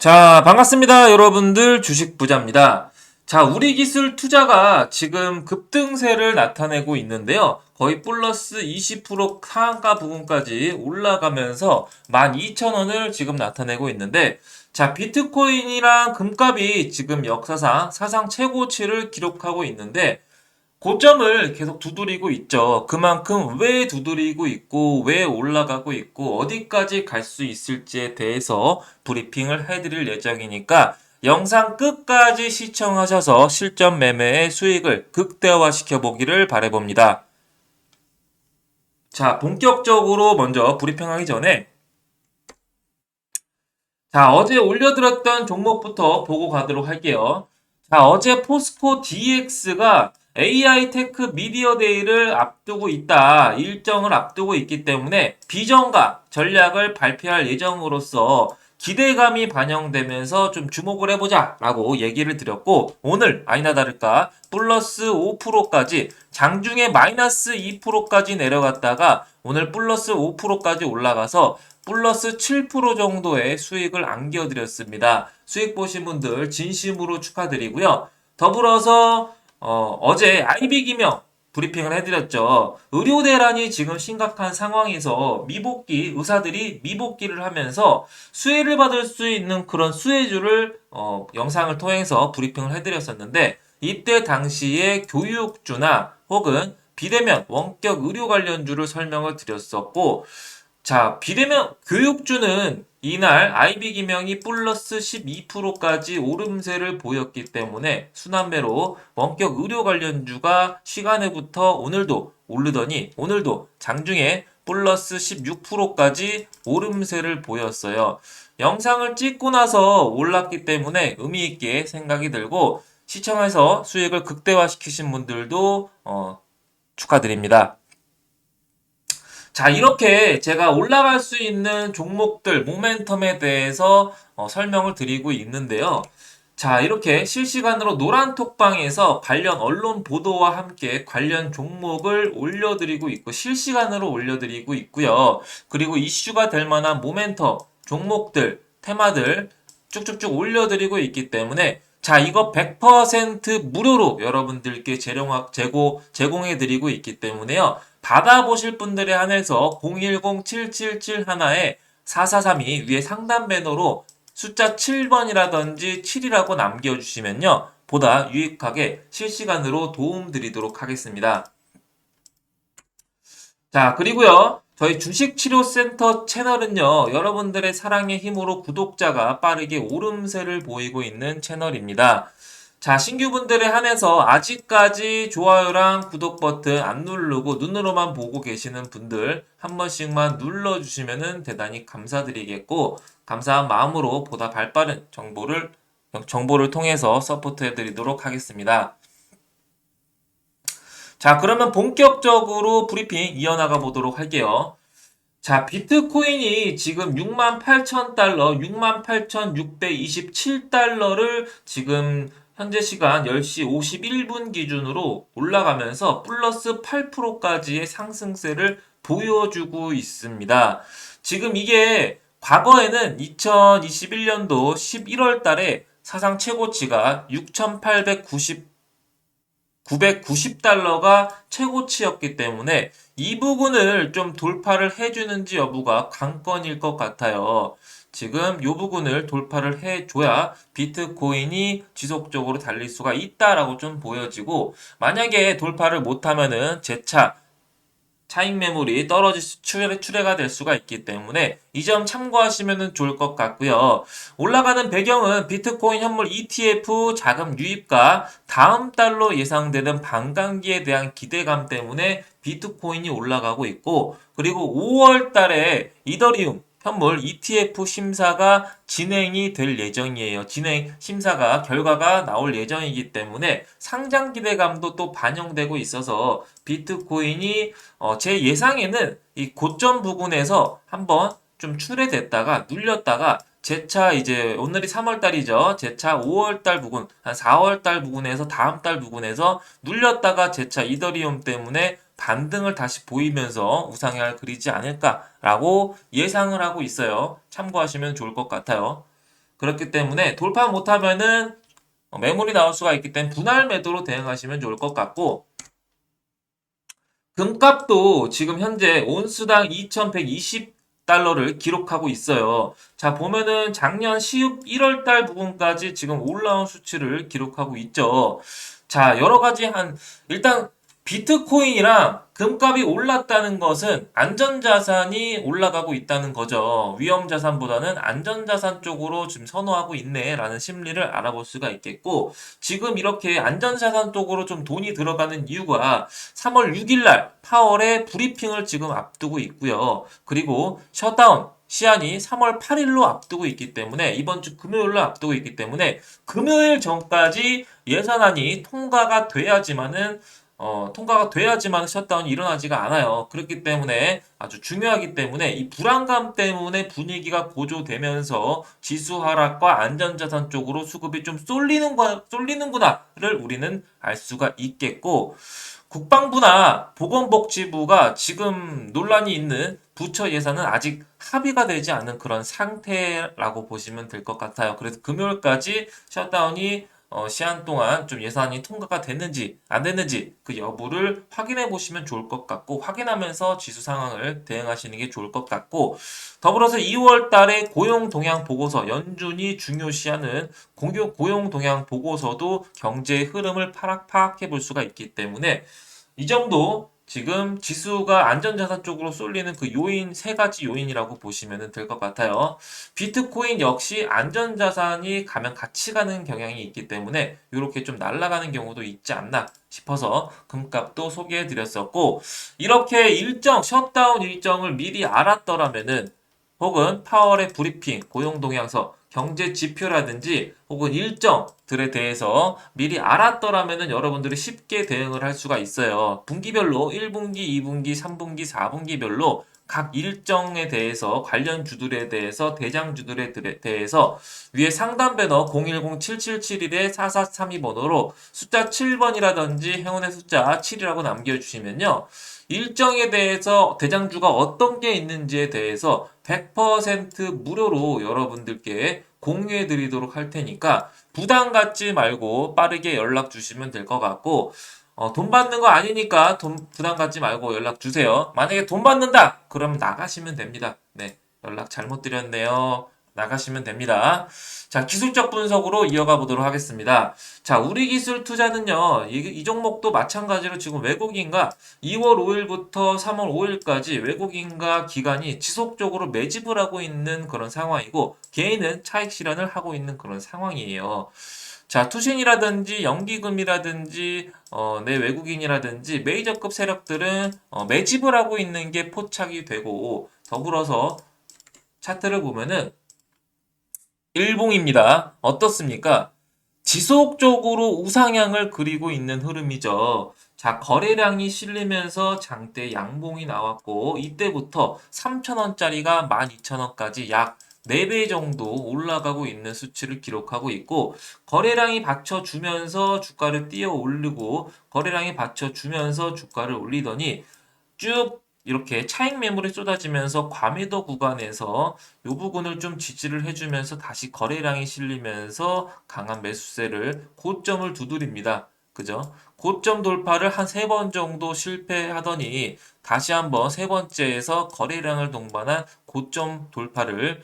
자, 반갑습니다. 여러분들 주식 부자입니다. 자, 우리 기술 투자가 지금 급등세를 나타내고 있는데요. 거의 플러스 20% 상한가 부분까지 올라가면서 12,000원을 지금 나타내고 있는데, 자, 비트코인이랑 금값이 지금 역사상 사상 최고치를 기록하고 있는데, 고점을 계속 두드리고 있죠. 그만큼 왜 두드리고 있고, 왜 올라가고 있고, 어디까지 갈 수 있을지에 대해서 브리핑을 해드릴 예정이니까, 영상 끝까지 시청하셔서 실전 매매의 수익을 극대화시켜 보기를 바라봅니다. 자, 본격적으로 먼저 브리핑하기 전에, 자, 어제 올려드렸던 종목부터 보고 가도록 할게요. 자, 어제 포스코 DX가 AI 테크 미디어 데이를 앞두고 있다. 일정을 앞두고 있기 때문에 비전과 전략을 발표할 예정으로서 기대감이 반영되면서 좀 주목을 해보자 라고 얘기를 드렸고 오늘 아니나 다를까 플러스 5%까지 장중에 마이너스 2%까지 내려갔다가 오늘 플러스 5%까지 올라가서 플러스 7% 정도의 수익을 안겨드렸습니다. 수익 보신 분들 진심으로 축하드리고요. 더불어서 어, 제 IB 기명 브리핑을 해드렸죠. 의료 대란이 지금 심각한 상황에서 미복귀 의사들이 미복귀를 하면서 수혜를 받을 수 있는 그런 수혜주를 어, 영상을 통해서 브리핑을 해드렸었는데 이때 당시에 교육주나 혹은 비대면 원격 의료 관련주를 설명을 드렸었고 자 비대면 교육주는 이날 IB 기명이 플러스 12%까지 오름세를 보였기 때문에 순환매로 원격 의료 관련주가 시간에부터 오늘도 오르더니 오늘도 장중에 플러스 16%까지 오름세를 보였어요. 영상을 찍고 나서 올랐기 때문에 의미 있게 생각이 들고 시청해서 수익을 극대화시키신 분들도 어, 축하드립니다. 자, 이렇게 제가 올라갈 수 있는 종목들, 모멘텀에 대해서 어, 설명을 드리고 있는데요. 자, 이렇게 실시간으로 노란 톡방에서 관련 언론 보도와 함께 관련 종목을 올려드리고 있고, 실시간으로 올려드리고 있고요. 그리고 이슈가 될 만한 모멘텀, 종목들, 테마들 쭉쭉쭉 올려드리고 있기 때문에 자, 이거 100% 무료로 여러분들께 제공, 제공, 제공해드리고 있기 때문에요. 받아보실 분들에 한해서 010-777-1에 4432 위에 상단 배너로 숫자 7번이라든지 7이라고 남겨주시면요. 보다 유익하게 실시간으로 도움 드리도록 하겠습니다. 자, 그리고요. 저희 주식치료센터 채널은요, 여러분들의 사랑의 힘으로 구독자가 빠르게 오름세를 보이고 있는 채널입니다. 자, 신규분들에 한해서 아직까지 좋아요랑 구독 버튼 안 누르고 눈으로만 보고 계시는 분들 한 번씩만 눌러주시면 대단히 감사드리겠고, 감사한 마음으로 보다 발 빠른 정보를, 정보를 통해서 서포트 해드리도록 하겠습니다. 자, 그러면 본격적으로 브리핑 이어나가 보도록 할게요. 자, 비트코인이 지금 68,000달러, 68,627달러를 지금 현재 시간 10시 51분 기준으로 올라가면서 플러스 8%까지의 상승세를 보여주고 있습니다. 지금 이게 과거에는 2021년도 11월 달에 사상 최고치가 6,890 990달러가 최고치였기 때문에 이 부분을 좀 돌파를 해주는지 여부가 관건일 것 같아요. 지금 이 부분을 돌파를 해줘야 비트코인이 지속적으로 달릴 수가 있다라고 좀 보여지고 만약에 돌파를 못하면은 재차 차익 매물이 떨어질 수, 출해, 출해가 될 수가 있기 때문에 이 점 참고하시면 좋을 것 같고요. 올라가는 배경은 비트코인 현물 ETF 자금 유입과 다음 달로 예상되는 반감기에 대한 기대감 때문에 비트코인이 올라가고 있고 그리고 5월 달에 이더리움 현물 ETF 심사가 진행이 될 예정이에요. 진행 심사가 결과가 나올 예정이기 때문에 상장 기대감도 또 반영되고 있어서 비트코인이 어, 제 예상에는 이 고점 부분에서 한번 좀 출회됐다가 눌렸다가 제차 이제 오늘이 3월 달이죠. 제차 5월 달 부분, 한 4월 달 부분에서 다음 달 부분에서 눌렸다가 제차 이더리움 때문에 반등을 다시 보이면서 우상향을 그리지 않을까라고 예상을 하고 있어요. 참고하시면 좋을 것 같아요. 그렇기 때문에 돌파 못하면은 어, 매물이 나올 수가 있기 때문에 분할 매도로 대응하시면 좋을 것 같고 금값도 지금 현재 온수당 2120 달러를 기록하고 있어요. 자, 보면은 작년 10, 1월 달 부분까지 지금 올라온 수치를 기록하고 있죠. 자, 여러 가지 한, 일단 비트코인이랑 금값이 올랐다는 것은 안전자산이 올라가고 있다는 거죠. 위험자산보다는 안전자산 쪽으로 지금 선호하고 있네라는 심리를 알아볼 수가 있겠고, 지금 이렇게 안전자산 쪽으로 좀 돈이 들어가는 이유가 3월 6일날 파월의 브리핑을 지금 앞두고 있고요. 그리고 셧다운 시한이 3월 8일로 앞두고 있기 때문에 이번 주 금요일로 앞두고 있기 때문에 금요일 전까지 예산안이 통과가 돼야지만은 어, 통과가 돼야지만 셧다운이 일어나지가 않아요. 그렇기 때문에 아주 중요하기 때문에 이 불안감 때문에 분위기가 고조되면서 지수 하락과 안전자산 쪽으로 수급이 좀 쏠리는 거, 쏠리는구나를 우리는 알 수가 있겠고 국방부나 보건복지부가 지금 논란이 있는 부처 예산은 아직 합의가 되지 않은 그런 상태라고 보시면 될 것 같아요. 그래서 금요일까지 셧다운이 어, 시한 동안 좀 예산이 통과가 됐는지 안 됐는지 그 여부를 확인해 보시면 좋을 것 같고 확인하면서 지수 상황을 대응하시는 게 좋을 것 같고 더불어서 2월 달에 고용 동향 보고서 연준이 중요시하는 공교, 고용 동향 보고서도 경제의 흐름을 파악, 파악해 볼 수가 있기 때문에 이 정도 지금 지수가 안전자산 쪽으로 쏠리는 그 요인 세 가지 요인이라고 보시면 될 것 같아요. 비트코인 역시 안전자산이 가면 같이 가는 경향이 있기 때문에 이렇게 좀 날아가는 경우도 있지 않나 싶어서 금값도 소개해 드렸었고 이렇게 일정 셧다운 일정을 미리 알았더라면은 혹은 파월의 브리핑 고용 동향서 경제 지표라든지 혹은 일정들에 대해서 미리 알았더라면은 여러분들이 쉽게 대응을 할 수가 있어요. 분기별로 1분기, 2분기, 3분기, 4분기별로 각 일정에 대해서 관련 주들에 대해서 대장 주들에 대해서 위에 상단 배너 010-7771-4432번호로 숫자 7번이라든지 행운의 숫자 7이라고 남겨주시면요. 일정에 대해서 대장주가 어떤 게 있는지에 대해서 100% 무료로 여러분들께 공유해 드리도록 할 테니까 부담 갖지 말고 빠르게 연락 주시면 될 것 같고 어, 돈 받는 거 아니니까 돈 부담 갖지 말고 연락 주세요. 만약에 돈 받는다 그럼 나가시면 됩니다. 네 연락 잘못 드렸네요. 나가시면 됩니다. 자, 기술적 분석으로 이어가 보도록 하겠습니다. 자, 우리 기술 투자는요, 이, 이 종목도 마찬가지로 지금 외국인과 2월 5일부터 3월 5일까지 외국인과 기관이 지속적으로 매집을 하고 있는 그런 상황이고, 개인은 차익 실현을 하고 있는 그런 상황이에요. 자, 투신이라든지 연기금이라든지 어, 내 외국인이라든지 메이저급 세력들은 어, 매집을 하고 있는 게 포착이 되고 더불어서 차트를 보면은 일봉입니다. 어떻습니까? 지속적으로 우상향을 그리고 있는 흐름이죠. 자, 거래량이 실리면서 장대 양봉이 나왔고, 이때부터 3,000원짜리가 12,000원까지 약 4배 정도 올라가고 있는 수치를 기록하고 있고, 거래량이 받쳐주면서 주가를 띄어 올리고, 거래량이 받쳐주면서 주가를 올리더니 쭉 이렇게 차익 매물이 쏟아지면서 과매도 구간에서 이 부분을 좀 지지를 해주면서 다시 거래량이 실리면서 강한 매수세를 고점을 두드립니다. 그죠? 고점 돌파를 한 세 번 정도 실패하더니 다시 한번 세 번째에서 거래량을 동반한 고점 돌파를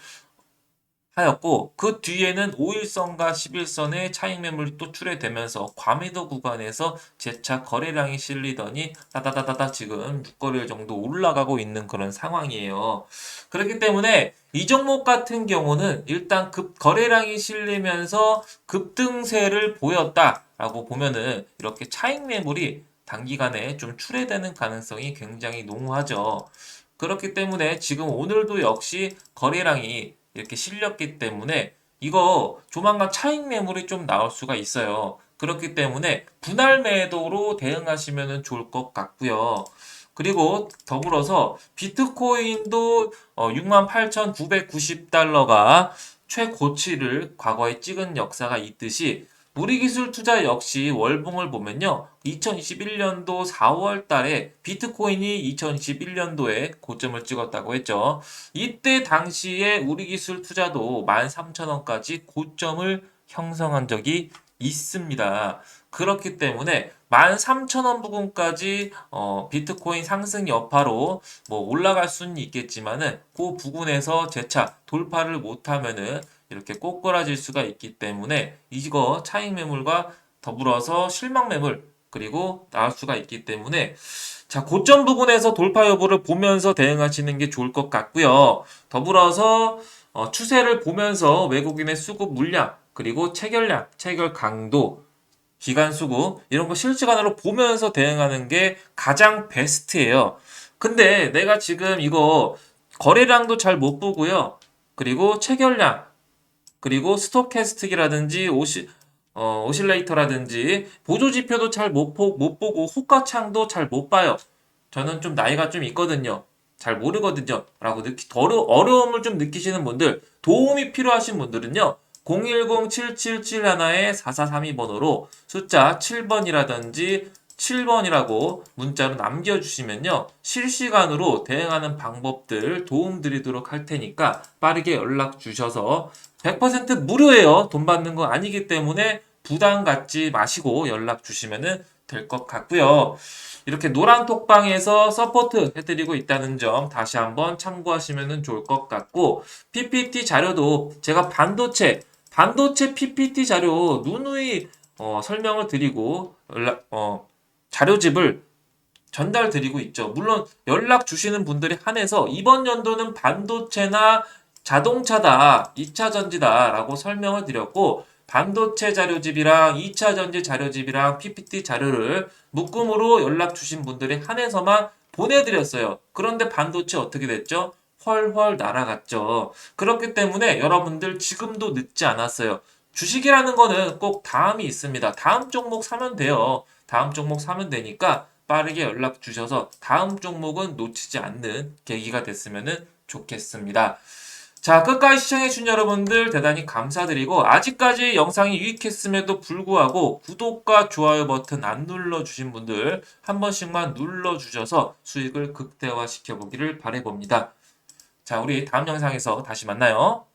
하였고 그 뒤에는 5일선과 11선의 차익 매물이 또 출해되면서 과매도 구간에서 재차 거래량이 실리더니 따다다다다 지금 6거래일 정도 올라가고 있는 그런 상황이에요. 그렇기 때문에 이 종목 같은 경우는 일단 급 거래량이 실리면서 급등세를 보였다라고 보면은 이렇게 차익 매물이 단기간에 좀 출해되는 가능성이 굉장히 농후하죠. 그렇기 때문에 지금 오늘도 역시 거래량이 이렇게 실렸기 때문에 이거 조만간 차익 매물이 좀 나올 수가 있어요. 그렇기 때문에 분할 매도로 대응하시면 좋을 것 같고요. 그리고 더불어서 비트코인도 68,990달러가 최고치를 과거에 찍은 역사가 있듯이 우리 기술 투자 역시 월봉을 보면요. 2021년도 4월 달에 비트코인이 2021년도에 고점을 찍었다고 했죠. 이때 당시에 우리 기술 투자도 13,000원까지 고점을 형성한 적이 있습니다. 그렇기 때문에 13,000원 부근까지 어, 비트코인 상승 여파로 뭐 올라갈 수는 있겠지만은 그 부근에서 재차 돌파를 못하면은 이렇게 꼬꾸라질 수가 있기 때문에 이거 차익 매물과 더불어서 실망 매물 그리고 나올 수가 있기 때문에 자 고점 부근에서 돌파 여부를 보면서 대응하시는 게 좋을 것 같고요. 더불어서 어, 추세를 보면서 외국인의 수급 물량 그리고 체결량, 체결 강도 기간 수급 이런 거 실시간으로 보면서 대응하는 게 가장 베스트예요. 근데 내가 지금 이거 거래량도 잘 못 보고요. 그리고 체결량 그리고 스토캐스틱이라든지 오시 어, 오실레이터라든지 보조 지표도 잘 못 못 보고 호가창도 잘 못 봐요. 저는 좀 나이가 좀 있거든요. 잘 모르거든요. 라고 느끼, 어려, 어려움을 좀 느끼시는 분들, 도움이 필요하신 분들은요. 010-7771-4432번호로 숫자 7번이라든지 7번이라고 문자로 남겨주시면요. 실시간으로 대응하는 방법들 도움 드리도록 할 테니까 빠르게 연락 주셔서 100% 무료예요. 돈 받는 거 아니기 때문에 부담 갖지 마시고 연락 주시면 될 것 같고요. 이렇게 노란 톡방에서 서포트 해드리고 있다는 점 다시 한번 참고하시면 좋을 것 같고 PPT 자료도 제가 반도체 반도체 PPT 자료 누누이 어, 설명을 드리고 연락, 어, 자료집을 전달 드리고 있죠. 물론 연락 주시는 분들에 한해서 이번 연도는 반도체나 자동차다, 2차 전지다라고 설명을 드렸고 반도체 자료집이랑 2차 전지 자료집이랑 PPT 자료를 묶음으로 연락 주신 분들에 한해서만 보내드렸어요. 그런데 반도체 어떻게 됐죠? 훨훨 날아갔죠. 그렇기 때문에 여러분들 지금도 늦지 않았어요. 주식이라는 거는 꼭 다음이 있습니다. 다음 종목 사면 돼요. 다음 종목 사면 되니까 빠르게 연락 주셔서 다음 종목은 놓치지 않는 계기가 됐으면 좋겠습니다. 자, 끝까지 시청해주신 여러분들 대단히 감사드리고, 아직까지 영상이 유익했음에도 불구하고, 구독과 좋아요 버튼 안 눌러주신 분들, 한 번씩만 눌러주셔서 수익을 극대화시켜보기를 바라봅니다. 자, 우리 다음 영상에서 다시 만나요.